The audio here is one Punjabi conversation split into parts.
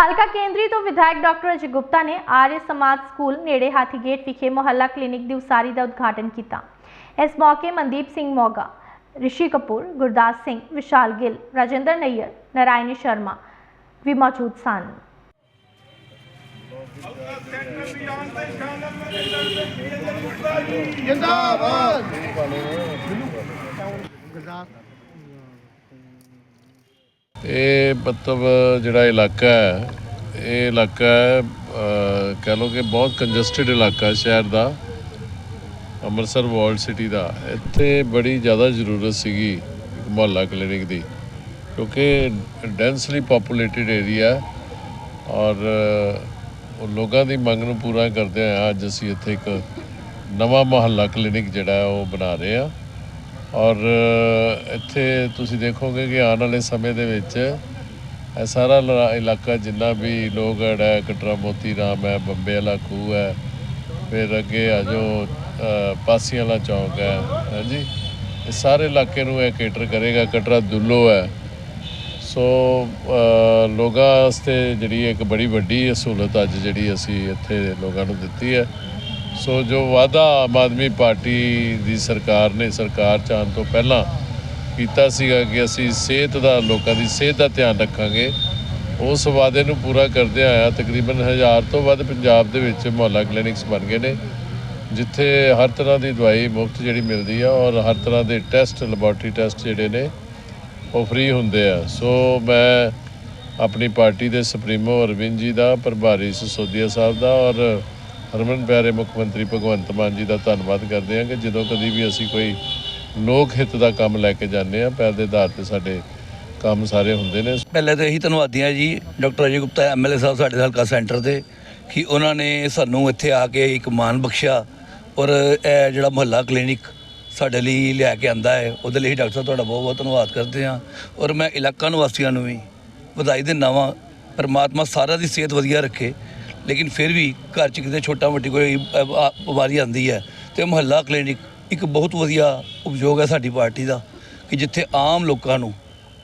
ਹਲਕਾ ਕੇਂਦਰੀ ਤੋਂ ਵਿਧਾਇਕ ਡਾਕਟਰ ਅਜੇ ਗੁਪਤਾ ਨੇ ਆਰਯ ਸਮਾਜ ਸਕੂਲ ਨੇੜੇ ਹਾਥੀਗੇਟ ਵਿਖੇ ਮੁਹੱਲਾ ਕਲੀਨਿਕ ਦੀ ਉਸਾਰੀ ਦਾ ਉਦਘਾਟਨ ਕੀਤਾ। ਇਸ ਮੌਕੇ ਮਨਦੀਪ ਸਿੰਘ ਮੋਗਾ ਰਿਸ਼ੀ ਕਪੂਰ ਗੁਰਦਾਸ ਸਿੰਘ ਵਿਸ਼ਾਲ ਗਿੱਲ ਰਾਜਿੰਦਰ ਨਈਅਰ ਨਾਰਾਇਣੀ ਸ਼ਰਮਾ ਵੀ ਮੌਜੂਦ ਸਨ। ਜਿੰਦਾਬਾਦ! ਇਹ ਮਤਲਬ ਜਿਹੜਾ ਇਲਾਕਾ ਹੈ ਇਹ ਇਲਾਕਾ ਹੈ ਅਹ, ਕਹਿ ਲਓ ਕਿ ਬਹੁਤ ਕੰਜਸਟਡ ਇਲਾਕਾ ਸ਼ਹਿਰ ਦਾ ਅੰਮ੍ਰਿਤਸਰ ਵਰਲਡ ਸਿਟੀ ਦਾ। ਇੱਥੇ ਬੜੀ ਜ਼ਿਆਦਾ ਜ਼ਰੂਰਤ ਸੀਗੀ ਇੱਕ ਮੁਹੱਲਾ ਕਲੀਨਿਕ ਦੀ ਕਿਉਂਕਿ ਡੈਂਸਲੀ ਪੋਪੂਲੇਟਿਡ ਏਰੀਆ ਔਰ ਉਹ ਲੋਕਾਂ ਦੀ ਮੰਗ ਨੂੰ ਪੂਰਾ ਕਰਦੇ ਆ ਅੱਜ ਅਸੀਂ ਇੱਥੇ ਇੱਕ ਨਵਾਂ ਮੁਹੱਲਾ ਕਲੀਨਿਕ ਜਿਹੜਾ ਉਹ ਬਣਾ ਰਹੇ ਆ ਔਰ ਇੱਥੇ ਤੁਸੀਂ ਦੇਖੋਗੇ ਕਿ ਆਉਣ ਵਾਲੇ ਸਮੇਂ ਦੇ ਵਿੱਚ ਇਹ ਸਾਰਾ ਲਾ- ਇਲਾਕਾ ਜਿੰਨਾ ਵੀ ਲੋਹਗੜ੍ਹ ਹੈ ਕਟਰਾ ਮੋਤੀ ਰਾਮ ਹੈ ਬੰਬੇ ਵਾਲਾ ਖੂਹ ਹੈ ਫਿਰ ਅੱਗੇ ਆ ਜੋ ਅ, ਪਾਸੀਆਂ ਵਾਲਾ ਚੌਂਕ ਹੈ ਹਾਂਜੀ? ਇਹ ਸਾਰੇ ਇਲਾਕੇ ਨੂੰ ਇਹ ਕੇਟਰ ਕਰੇਗਾ ਕਟਰਾ ਦੁੱਲੋ ਹੈ। ਸੋ ਲੋਕਾਂ ਵਾਸਤੇ ਜਿਹੜੀ ਇੱਕ ਬੜੀ ਵੱਡੀ ਸਹੂਲਤ ਅੱਜ ਜਿਹੜੀ ਅਸੀਂ ਇੱਥੇ ਲੋਕਾਂ ਨੂੰ ਦਿੱਤੀ ਹੈ। ਸੋ ਜੋ ਵਾਅਦਾ ਆਮ ਆਦਮੀ ਪਾਰਟੀ ਦੀ ਸਰਕਾਰ ਨੇ ਸਰਕਾਰ ਚ ਆਉਣ ਤੋਂ ਪਹਿਲਾਂ ਕੀਤਾ ਸੀਗਾ ਕਿ ਅਸੀਂ ਸਿਹਤ ਦਾ, ਲੋਕਾਂ ਦੀ ਸਿਹਤ ਦਾ ਧਿਆਨ ਰੱਖਾਂਗੇ, ਉਸ ਵਾਅਦੇ ਨੂੰ ਪੂਰਾ ਕਰਦੇ ਆਇਆ ਤਕਰੀਬਨ ਹਜ਼ਾਰ ਤੋਂ ਵੱਧ ਪੰਜਾਬ ਦੇ ਵਿੱਚ ਮੁਹੱਲਾ ਕਲੀਨਿਕਸ ਬਣ ਗਏ ਨੇ, ਜਿੱਥੇ ਹਰ ਤਰ੍ਹਾਂ ਦੀ ਦਵਾਈ ਮੁਫਤ ਜਿਹੜੀ ਮਿਲਦੀ ਆ ਔਰ ਹਰ ਤਰ੍ਹਾਂ ਦੇ ਟੈਸਟ, ਲੈਬੋਰਟਰੀ ਟੈਸਟ ਜਿਹੜੇ ਨੇ, ਉਹ ਫ੍ਰੀ ਹੁੰਦੇ ਆ। ਸੋ ਮੈਂ ਆਪਣੀ ਪਾਰਟੀ ਦੇ ਸੁਪਰੀਮੋ ਅਰਵਿੰਦ ਜੀ ਦਾ, ਪ੍ਰਭਾਰੀ ਸਸੋਦੀਆ ਸਾਹਿਬ ਦਾ ਔਰ ਹਰਮਨ ਪਿਆਰੇ ਮੁੱਖ ਮੰਤਰੀ ਭਗਵੰਤ ਮਾਨ ਜੀ ਦਾ ਧੰਨਵਾਦ ਕਰਦੇ ਹਾਂ ਕਿ ਜਦੋਂ ਕਦੀ ਵੀ ਅਸੀਂ ਕੋਈ ਲੋਕ ਹਿੱਤ ਦਾ ਕੰਮ ਲੈ ਕੇ ਜਾਂਦੇ ਆ ਪੈਰ ਦੇ ਆਧਾਰ ਤੇ ਸਾਡੇ ਕੰਮ ਸਾਰੇ ਹੁੰਦੇ ਨੇ। ਪਹਿਲੇ ਤਾਂ ਇਹੀ ਧੰਨਵਾਦੀ ਹਾਂ ਜੀ, ਡਾਕਟਰ ਅਜੇ ਗੁਪਤਾ ਐਮਐਲਏ ਸਾਹਿਬ ਸਾਡੇ ਹਲਕਾ ਸੈਂਟਰ ਦੇ, ਕਿ ਉਹਨਾਂ ਨੇ ਸਾਨੂੰ ਇੱਥੇ ਆ ਕੇ ਇੱਕ ਮਾਣ ਬਖਸ਼ਿਆ ਔਰ ਇਹ ਜਿਹੜਾ ਮੁਹੱਲਾ ਕਲੀਨਿਕ ਸਾਡੇ ਲਈ ਲਿਆ ਕੇ ਆਂਦਾ ਹੈ, ਉਹਦੇ ਲਈ ਡਾਕਟਰ ਸਾਹਿਬ ਤੁਹਾਡਾ ਬਹੁਤ ਬਹੁਤ ਧੰਨਵਾਦ ਕਰਦੇ ਹਾਂ ਔਰ ਮੈਂ ਇਲਾਕਾ ਨਿਵਾਸੀਆਂ ਨੂੰ ਵੀ ਵਧਾਈ ਦਿੰਦਾ ਵਾਂ, ਪਰਮਾਤਮਾ ਸਾਰਿਆਂ ਦੀ ਸਿਹਤ ਵਧੀਆ ਰੱਖੇ। ਲੇਕਿਨ ਫਿਰ ਵੀ ਘਰ 'ਚ ਕਿਤੇ ਛੋਟਾ ਮੋਟੀ ਕੋਈ ਬਿਮਾਰੀ ਆਂਦੀ ਹੈ ਤੇ ਮੁਹੱਲਾ ਕਲੀਨਿਕ ਇੱਕ ਬਹੁਤ ਵਧੀਆ ਉਪਯੋਗ ਹੈ ਸਾਡੀ ਪਾਰਟੀ ਦਾ ਕਿ ਜਿੱਥੇ ਆਮ ਲੋਕਾਂ ਨੂੰ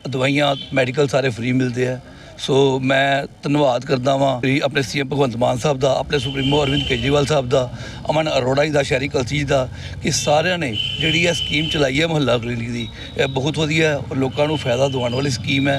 ਦਵਾਈਆਂ, ਮੈਡੀਕਲ ਸਾਰੇ ਫ੍ਰੀ ਮਿਲਦੇ ਆ ਸੋ ਮੈਂ ਧੰਨਵਾਦ ਕਰਦਾ ਵਾਂ ਵੀ ਆਪਣੇ ਸੀਐਮ ਭਗਵੰਤ ਮਾਨ ਸਾਹਿਬ ਦਾ, ਆਪਣੇ ਸੁਪਰੀਮੋ ਅਰਵਿੰਦ ਕੇਜਰੀਵਾਲ ਸਾਹਿਬ ਦਾ, ਅਮਨ ਅਰੋੜਾ ਜੀ ਦਾ, ਸ਼ਹਿਰੀ ਕਲਸੀ ਜੀ ਦਾ, ਕਿ ਸਾਰਿਆਂ ਨੇ ਜਿਹੜੀ ਇਹ ਸਕੀਮ ਚਲਾਈ ਹੈ ਮੁਹੱਲਾ ਕਲੀਨਿਕ ਦੀ, ਇਹ ਬਹੁਤ ਵਧੀਆ ਔਰ ਲੋਕਾਂ ਨੂੰ ਫਾਇਦਾ ਦਿਵਾਉਣ ਵਾਲੀ ਸਕੀਮ ਹੈ।